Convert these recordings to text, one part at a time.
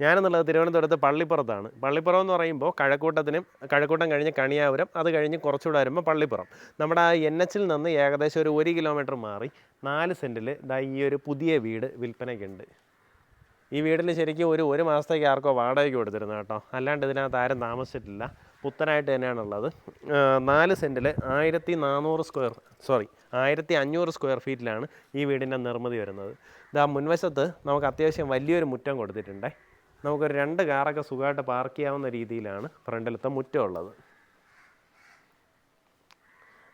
ഞാനെന്നുള്ളത് തിരുവനന്തപുരത്ത് പള്ളിപ്പുറത്താണ്. പള്ളിപ്പുറം എന്ന് പറയുമ്പോൾ കഴക്കൂട്ടത്തിനും കഴക്കൂട്ടം കഴിഞ്ഞ് കണിയാപുരം അത് കഴിഞ്ഞ് കുറച്ചുകൂടെ വരുമ്പോൾ പള്ളിപ്പുറം. നമ്മുടെ ആ എൻ എച്ചിൽ നിന്ന് ഏകദേശം ഒരു ഒരു കിലോമീറ്റർ മാറി നാല് സെന്റിൽ ദാ ഈ ഒരു പുതിയ വീട് വിൽപ്പനയ്ക്കുണ്ട്. ഈ വീടിന് ശരിക്കും ഒരു ഒരു മാസത്തേക്ക് ആർക്കോ വാടകയ്ക്ക് കൊടുത്തിരുന്നു കേട്ടോ. അല്ലാണ്ട് ഇതിനകത്ത് ആരും താമസിച്ചിട്ടില്ല. പുത്തനായിട്ട് തന്നെയാണുള്ളത്. നാല് സെന്റിൽ ആയിരത്തി നാനൂറ് സ്ക്വയർ സോറി ആയിരത്തി അഞ്ഞൂറ് സ്ക്വയർ ഫീറ്റിലാണ് ഈ വീടിന്റെ നിർമ്മിതി വരുന്നത്. ഇതാ മുൻവശത്ത് നമുക്ക് അത്യാവശ്യം വലിയൊരു മുറ്റം കൊടുത്തിട്ടുണ്ടേ. നമുക്കൊരു രണ്ട് കാറൊക്കെ സുഖമായിട്ട് പാർക്ക് ചെയ്യാവുന്ന രീതിയിലാണ് ഫ്രണ്ടിലത്തെ മുറ്റം ഉള്ളത്.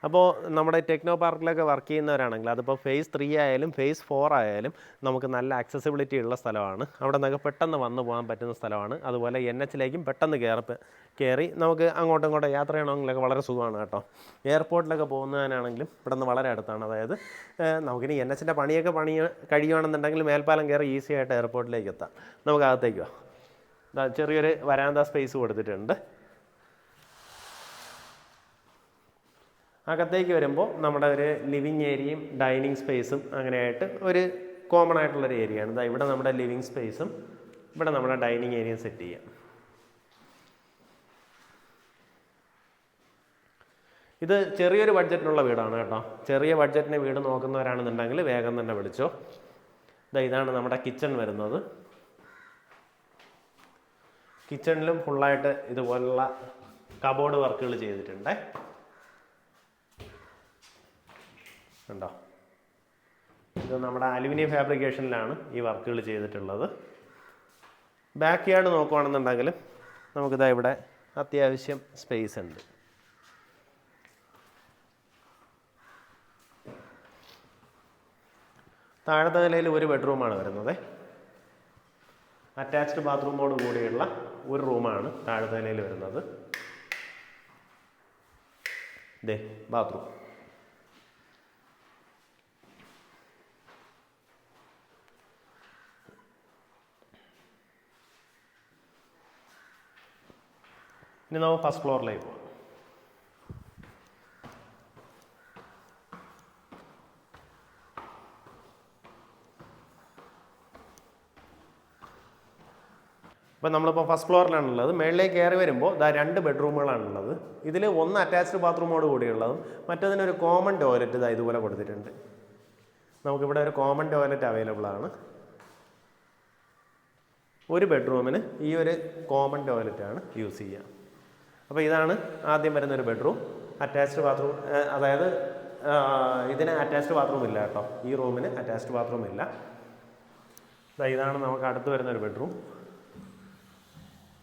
അപ്പോൾ നമ്മുടെ ടെക്നോ പാർക്കിലൊക്കെ വർക്ക് ചെയ്യുന്നവരാണെങ്കിൽ അതിപ്പോൾ ഫേസ് ത്രീ ആയാലും ഫേസ് ഫോർ ആയാലും നമുക്ക് നല്ല ആക്സസിബിലിറ്റി ഉള്ള സ്ഥലമാണ്. അവിടെ നിന്നൊക്കെ പെട്ടെന്ന് വന്നു പോകാൻ പറ്റുന്ന സ്ഥലമാണ്. അതുപോലെ എൻ എച്ചിലേക്കും പെട്ടെന്ന് കയറി കയറി നമുക്ക് അങ്ങോട്ടും ഇങ്ങോട്ടും യാത്ര ചെയ്യണമെങ്കിലൊക്കെ വളരെ സുഖമാണ് കേട്ടോ. എയർപോർട്ടിലൊക്കെ പോകുന്നതിനാണെങ്കിലും ഇവിടെ നിന്ന് വളരെ അടുത്താണ്. അതായത് നമുക്കിനി എൻ എച്ചിന്റെ പണിയൊക്കെ പണി കഴിയുകയാണെന്നുണ്ടെങ്കിൽ മേൽപ്പാലം കയറി ഈസി ആയിട്ട് എയർപോർട്ടിലേക്ക് എത്താം. നമുക്ക് അകത്തേക്ക് ചെറിയൊരു വരാന്ത സ്പേസ് കൊടുത്തിട്ടുണ്ട്. അകത്തേക്ക് വരുമ്പോൾ നമ്മുടെ ഒരു ലിവിങ് ഏരിയയും ഡൈനിങ് സ്പേസും അങ്ങനെയായിട്ട് ഒരു കോമൺ ആയിട്ടുള്ളൊരു ഏരിയ ആണ്. ഇതാ ഇവിടെ നമ്മുടെ ലിവിങ് സ്പേസും ഇവിടെ നമ്മുടെ ഡൈനിങ് ഏരിയയും സെറ്റ് ചെയ്യാം. ഇത് ചെറിയൊരു ബഡ്ജറ്റിനുള്ള വീടാണ് കേട്ടോ. ചെറിയ ബഡ്ജറ്റിന് വീട് നോക്കുന്നവരാണെന്നുണ്ടെങ്കിൽ വേഗം തന്നെ വിളിച്ചോ. ഇതാ ഇതാണ് നമ്മുടെ കിച്ചൺ വരുന്നത്. കിച്ചണിലും ഫുള്ളായിട്ട് ഇതുപോലുള്ള കബോർഡ് വർക്കുകൾ ചെയ്തിട്ടുണ്ട്. കണ്ടോ ഇത് നമ്മുടെ അലുമിനിയം ഫാബ്രിക്കേഷനിലാണ് ഈ വർക്കുകൾ ചെയ്തിട്ടുള്ളത്. ബാക്ക് യാർഡ് നോക്കുവാണെന്നുണ്ടെങ്കിൽ നമുക്കിതാ ഇവിടെ അത്യാവശ്യം സ്പേസ് ഉണ്ട്. താഴത്തെ നിലയിൽ ഒരു ബെഡ്റൂമാണ് വരുന്നത്. അറ്റാച്ച്ഡ് ബാത്റൂമോട് കൂടിയുള്ള ഒരു റൂമാണ് താഴത്തെ നിലയിൽ വരുന്നത്. ദേ ബാത്റൂം ഇനി നമുക്ക് ഫസ്റ്റ് ഫ്ലോറിലേക്ക് പോകാം ഇപ്പം നമ്മളിപ്പോൾ ഫസ്റ്റ് ഫ്ലോറിലാണുള്ളത് മേളിലേക്ക് കയറി വരുമ്പോൾ ഇതാ രണ്ട് ബെഡ്റൂമുകളാണുള്ളത് ഇതിൽ ഒന്ന് അറ്റാച്ച്ഡ് ബാത്റൂമോട് കൂടിയുള്ളതും മറ്റതിനൊരു കോമൺ ടോയ്ലറ്റ് ഇതാ ഇതുപോലെ കൊടുത്തിട്ടുണ്ട്. നമുക്കിവിടെ ഒരു കോമൺ ടോയ്ലറ്റ് അവൈലബിൾ ആണ് ഒരു ബെഡ്റൂമിന് ഈ ഒരു കോമൺ ടോയ്ലറ്റാണ് യൂസ് ചെയ്യുക അപ്പോൾ ഇതാണ് ആദ്യം വരുന്ന ഒരു ബെഡ്റൂം അറ്റാച്ച്ഡ് ബാത്റൂം അതായത് ഇതിന് അറ്റാച്ച്ഡ് ബാത്റൂം ഇല്ല കേട്ടോ. ഈ റൂമിന് അറ്റാച്ച്ഡ് ബാത്റൂം ഇല്ല. ഇതാണ് നമുക്ക് അടുത്ത് വരുന്ന ഒരു ബെഡ്റൂം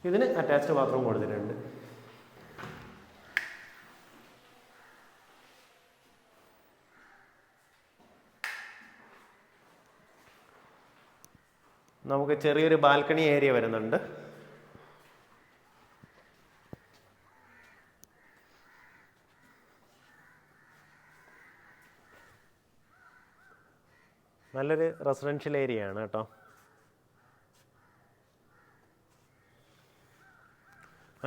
ഇതിന് അറ്റാച്ച്ഡ് ബാത്റൂം കൊടുത്തിട്ടുണ്ട്. നമുക്ക് ചെറിയൊരു ബാൽക്കണി ഏരിയ വരുന്നുണ്ട്. നല്ലൊരു റെസിഡൻഷ്യൽ ഏരിയ ആണ് കേട്ടോ.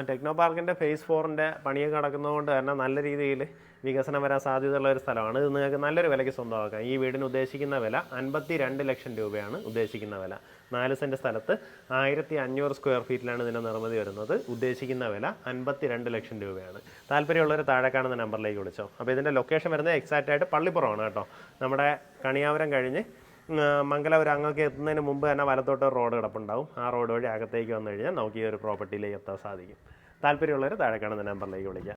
ടെക്നോ പാർക്കിന്റെ ഫേസ് ഫോറിന്റെ പണിയൊക്കെ നടക്കുന്നതുകൊണ്ട് തന്നെ നല്ല രീതിയിൽ വികസനം വരാൻ സാധ്യതയുള്ള ഒരു സ്ഥലമാണ്. ഇത് നിങ്ങൾക്ക് നല്ലൊരു വിലയ്ക്ക് സ്വന്തമാക്കാം. ഈ വീടിന് ഉദ്ദേശിക്കുന്ന വില അൻപത്തി രണ്ട് ലക്ഷം രൂപയാണ് ഉദ്ദേശിക്കുന്ന വില. നാല് സെന്റ് സ്ഥലത്ത് ആയിരത്തി അഞ്ഞൂറ് സ്ക്വയർ ഫീറ്റിലാണ് ഇതിന്റെ നിർമ്മിതി വരുന്നത്. ഉദ്ദേശിക്കുന്ന വില അൻപത്തി രണ്ട് ലക്ഷം രൂപയാണ്. താല്പര്യമുള്ളവർ താഴെ കാണുന്ന നമ്പറിലേക്ക് വിളിച്ചോ. അപ്പോൾ ഇതിന്റെ ലൊക്കേഷൻ വരുന്നത് എക്സാക്റ്റ് ആയിട്ട് പള്ളിപ്പുറമാണ് കേട്ടോ. നമ്മുടെ കണിയാവരം കഴിഞ്ഞ് മംഗലാപുരം അങ്ങൊക്കെ എത്തുന്നതിന് മുമ്പ് തന്നെ വലത്തോട്ട് റോഡ് കിടപ്പുണ്ടാവും. ആ റോഡ് വഴി അകത്തേക്ക് വന്നു കഴിഞ്ഞാൽ നമുക്ക് ഈ ഒരു പ്രോപ്പർട്ടിയിലേക്ക് എത്താൻ സാധിക്കും. താല്പര്യമുള്ളവർ താഴെ കാണുന്ന നമ്പറിലേക്ക് വിളിക്കാം.